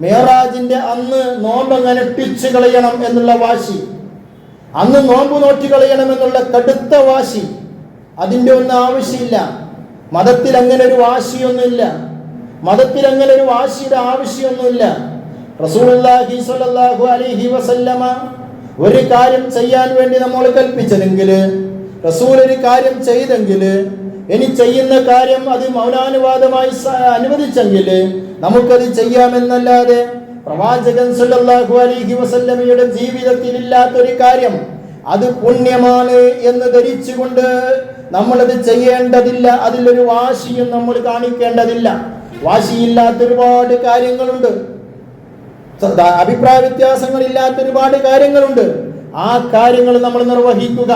മേറാജിന്റെ അന്ന് നോമ്പ് അങ്ങനെ ടിച്ച് കളയണം എന്നുള്ള വാശി. അന്ന് നോമ്പ് നോറ്റി കളയണം എന്നുള്ള കടുത്ത വാശി. അതിന്റെ ഒന്നും ആവശ്യമില്ല. മതത്തിൽ അങ്ങനെ ഒരു വാശിയൊന്നുമില്ല. മതത്തിൽ അങ്ങനെ ഒരു വാശിയുടെ ആവശ്യമൊന്നുമില്ല. റസൂലുള്ളാഹി സ്വല്ലല്ലാഹു അലൈഹി വസല്ലമ ഒരു കാര്യം ചെയ്യാൻ വേണ്ടി നമ്മൾ കൽപ്പിച്ചതെങ്കിൽ റസൂൽ ഒരു കാര്യം ചെയ്തെങ്കിൽ ഇനി ചെയ്യുന്ന കാര്യം അത് മൗനാനുവാദമായി അനുവദിച്ചെങ്കിൽ നമുക്കത് ചെയ്യാമെന്നല്ലാതെ പ്രവാചകൻ സല്ലല്ലാഹു അലൈഹി വസല്ലമയുടെ ജീവിതത്തിൽ ഇല്ലാത്തൊരു കാര്യം അത് പുണ്യമാണ് എന്ന് ധരിച്ചുകൊണ്ട് നമ്മളത് ചെയ്യേണ്ടതില്ല. അതിലൊരു വാശിയും നമ്മൾ കാണിക്കേണ്ടതില്ല. വാശിയില്ലാത്ത ഒരുപാട് കാര്യങ്ങളുണ്ട് അഭിപ്രായ വ്യത്യാസങ്ങളില്ലാത്ത ഒരുപാട് കാര്യങ്ങളുണ്ട്. ആ കാര്യങ്ങൾ നമ്മൾ നിർവഹിക്കുക.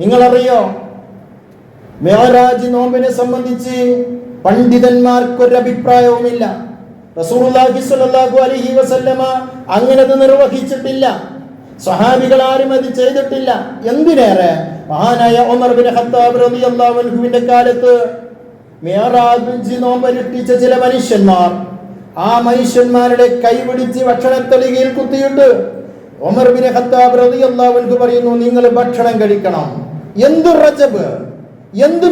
നിങ്ങളറിയോ? മേറാജ് നോമ്പിനെ സംബന്ധിച്ച് പണ്ഡിതന്മാർക്കൊരു അഭിപ്രായവുമില്ല. റസൂലുള്ളാഹി സ്വല്ലല്ലാഹു അലൈഹി വസല്ലമ അങ്ങനെ നിർവഹിച്ചിട്ടില്ല. സ്വഹാബികൾ ആരും അത് ചെയ്തിട്ടില്ല. എന്തിനേറെ? മഹാനായ ഉമർ ബിൻ ഖത്താബ് റളിയല്ലാഹു അൻഹുവിന്റെ കാലത്ത് മേറാജ് ചില മനുഷ്യന്മാർ ആ മനുഷ്യന്മാരുടെ കൈപിടിച്ച് ഭക്ഷണത്തളികയിൽ കുത്തിയിട്ട് ഒമർ ബിൻ ഖത്താബ് റളിയല്ലാഹു അൻഹു പറയുന്നു നിങ്ങൾ ഭക്ഷണം കഴിക്കണം. എന്തു റജബ്? എന്ത്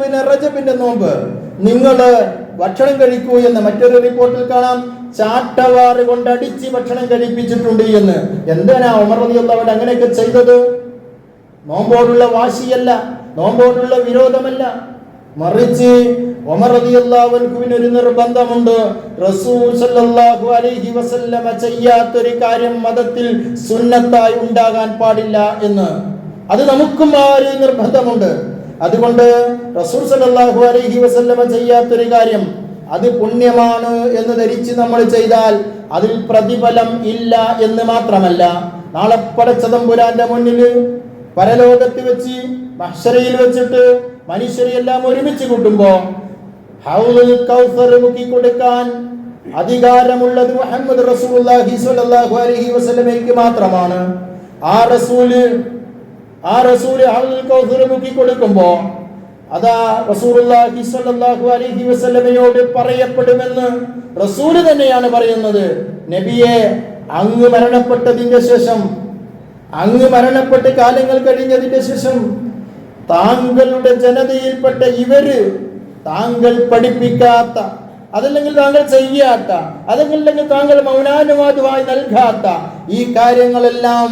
പിന്നെ റജബിന്റെ നോമ്പ്? നിങ്ങൾ ഭക്ഷണം കഴിക്കൂ എന്ന് മറ്റൊരു റിപ്പോർട്ടിൽ കാണാം. ചാട്ടവാറ് കൊണ്ട് അടിച്ച് ഭക്ഷണം കഴിപ്പിച്ചിട്ടുണ്ട് എന്ന്. എന്തിനാ ഉമർ റളിയല്ലാഹു അങ്ങനെയൊക്കെ ചെയ്തത്? നോമ്പോടുള്ള വാശിയല്ല നോമ്പോടുള്ള വിരോധമല്ല. മറിച്ച് ഉമർ റളിയല്ലാഹുവിന് ഒരു നിർബന്ധമുണ്ട്. റസൂൽ സല്ലല്ലാഹു അലൈഹി വസല്ലമ ചെയ്യാത്തൊരു കാര്യം മതത്തിൽ സുന്നത്തായി ഉണ്ടാകാൻ പാടില്ല എന്ന്. അത് നമുക്കും ആ ഒരു നിർബന്ധമുണ്ട്. അതുകൊണ്ട് റസൂൽ സല്ലല്ലാഹു അലൈഹി വസല്ലമ ചെയ്യാത്തൊരു കാര്യം അത് പുണ്യമാണ് എന്ന് ധരിച്ച് നമ്മൾ ചെയ്താൽ അതിൽ പ്രതിഫലം ഇല്ല എന്ന് മാത്രമല്ല. നാളെ പടച്ചതമ്പുരാന്റെ മുന്നിൽ പരലോകത്ത് വെച്ച് മഹ്ഷരയിൽ വെച്ചിട്ട് മനുഷ്യരെ എല്ലാം ഒരുമിച്ച് കൂട്ടുമ്പോ ഹൗലുൽ മുക്കി കൊടുക്കാൻ അധികാരമുള്ളത് മുഹമ്മദ് റസൂൽ അലൈഹി വസല്ലമയ്ക്ക് മാത്രമാണ്. ആ റസൂൽ ആ റസൂൽ ആളുകൾക്ക് മുക്കി കൊടുക്കുമ്പോ അതാ റസൂലുള്ളാഹി സ്വല്ലല്ലാഹു അലൈഹി വസല്ലമയോട് പറയപ്പെടുമെന്ന് റസൂൽ തന്നെയാണ് പറയുന്നത്. നബിയെ അങ്ങ് മരണപ്പെട്ടതിന്റെ ശേഷം അങ്ങ് മരണപ്പെട്ട് കാലങ്ങൾ കഴിഞ്ഞതിന്റെ ശേഷം താങ്കളുടെ ജനതയിൽപ്പെട്ട ഇവർ താങ്കൾ പഠിപ്പിക്കാത്ത അതല്ലെങ്കിൽ താങ്കൾ ചെയ്യാത്ത അതല്ലെങ്കിൽ താങ്കൾ മൗനാനുവാദമായി നൽകാത്ത ഈ കാര്യങ്ങളെല്ലാം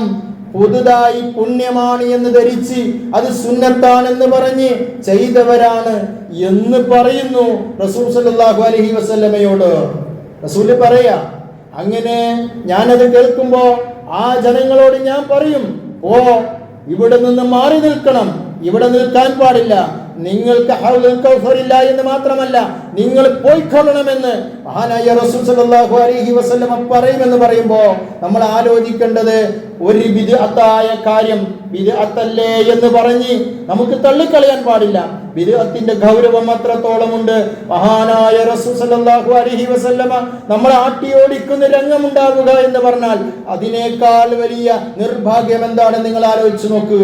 പുതുതായി പുണ്യമാണ് എന്ന് ധരിച്ച് അത് സുന്നത്താണെന്ന് പറഞ്ഞ് ചെയ്തവരാണ് എന്ന് പറയുന്നു റസൂൽ സല്ലാഹു അലഹി വസ്ല്ലമയോട്. റസൂൽ പറയാ അങ്ങനെ ഞാനത് കേൾക്കുമ്പോ ആ ജനങ്ങളോട് ഞാൻ പറയും ഓ ഇവിടെ നിന്ന് മാറി നിൽക്കണം ഇവിടെ നിൽക്കാൻ പാടില്ല നിങ്ങൾക്ക് ഇല്ല എന്ന് മാത്രമല്ല നിങ്ങൾ പോയിക്കൊള്ളണമെന്ന് മഹാനായ റസൂൽ സല്ലല്ലാഹു അലൈഹി വസല്ലമ പറയുമെന്ന് പറയുമ്പോൾ നമ്മൾ ആലോചിക്കേണ്ടത് ഒരു വിദഅത്തായ കാര്യം. വിദഗ്ധല്ലേ എന്ന് പറഞ്ഞ് നമുക്ക് തള്ളിക്കളയാൻ പാടില്ല. വിദഗ്ധത്തിന്റെ ഗൗരവം അത്രത്തോളമുണ്ട്. മഹാനായ റസൂൽ സല്ലല്ലാഹു അലൈഹി വസല്ലമ നമ്മൾ ആട്ടിയോടിക്കുന്ന രംഗമുണ്ടാകുക എന്ന് പറഞ്ഞാൽ അതിനേക്കാൾ വലിയ നിർഭാഗ്യം എന്താണ് നിങ്ങൾ ആലോചിച്ചു നോക്ക്.